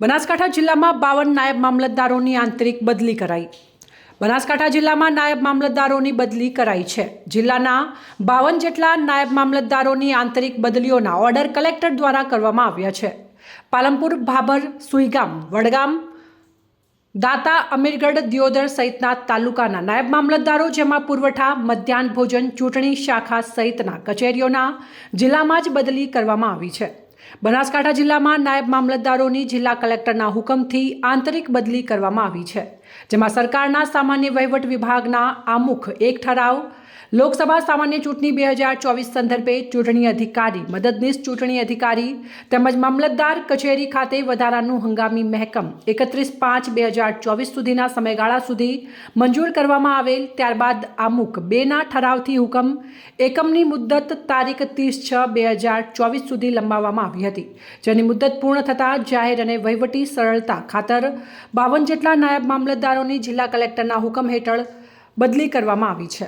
બનાસકાંઠા જિલ્લામાં બાવન નાયબ મામલતદારોની આંતરિક બદલી કરાઈ. બનાસકાંઠા જિલ્લામાં નાયબ મામલતદારોની બદલી કરાઈ છે. જિલ્લાના બાવન જેટલા નાયબ મામલતદારોની આંતરિક બદલીઓના ઓર્ડર કલેક્ટર દ્વારા કરવામાં આવ્યા છે. પાલમપુર ભાભર, સુઈગામ, વડગામ, દાતા, અમીરગઢ, દિયોદર સહિતના તાલુકાના નાયબ મામલતદારો, જેમાં પુરવઠા, મધ્યાહન ભોજન, ચૂંટણી શાખા સહિતના કચેરીઓના જિલ્લામાં જ બદલી કરવામાં આવી છે. બનાસકાંઠા જિલ્લામાં નાયબ મામલતદારોની જિલ્લા કલેક્ટરના હુકમથી આંતરિક બદલી કરવામાં આવી છે, જેમાં સરકારના સામાન્ય વહીવટ વિભાગના આમુખ એક ઠરાવ લોકસભા સામાન્ય ચૂંટણી બે હજાર ચોવીસ સંદર્ભે ચૂંટણી અધિકારી, મદદનીશ ચૂંટણી અધિકારી તેમજ મામલતદાર કચેરી ખાતે વધારાનું હંગામી મહેકમ એકત્રીસ પાંચ બે હજાર ચોવીસ સુધીના સમયગાળા સુધી મંજૂર કરવામાં આવેલ. ત્યારબાદ આમુક બેના ઠરાવથી હુકમ એકમની મુદ્દત તારીખ ત્રીસ છ બે હજાર ચોવીસ સુધી લંબાવવામાં આવી હતી. જેની મુદ્દત પૂર્ણ થતાં જાહેર અને વહીવટી સરળતા ખાતર બાવન જેટલા નાયબ મામલતદારોની જિલ્લા કલેક્ટરના હુકમ હેઠળ બદલી કરવામાં આવી છે.